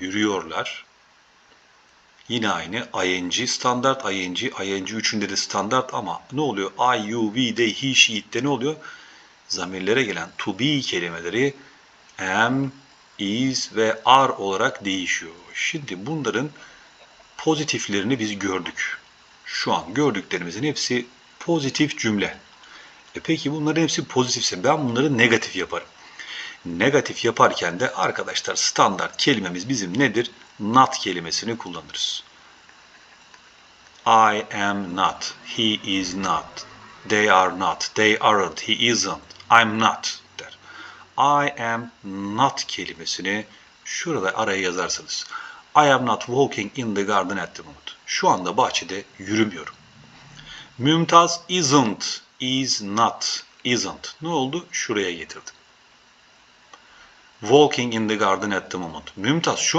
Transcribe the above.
yürüyorlar. Yine aynı ing standart ing ing üçünde de standart ama ne oluyor? I, you, we, they, he, she, it'te ne oluyor? Zamirlere gelen to be kelimeleri am, is ve are olarak değişiyor. Şimdi bunların pozitiflerini biz gördük. Şu an gördüklerimizin hepsi pozitif cümle. E peki bunların hepsi pozitifse ben bunları negatif yaparım. Negatif yaparken de arkadaşlar standart kelimemiz bizim nedir? Not kelimesini kullanırız. I am not. He is not. They are not. They aren't. He isn't. I'm not der. I am not kelimesini şurada araya yazarsanız. I am not walking in the garden at the moment. Şu anda bahçede yürümüyorum. Mümtaz isn't, is not, isn't. Ne oldu? Şuraya getirdim. Walking in the garden at the moment. Mümtaz şu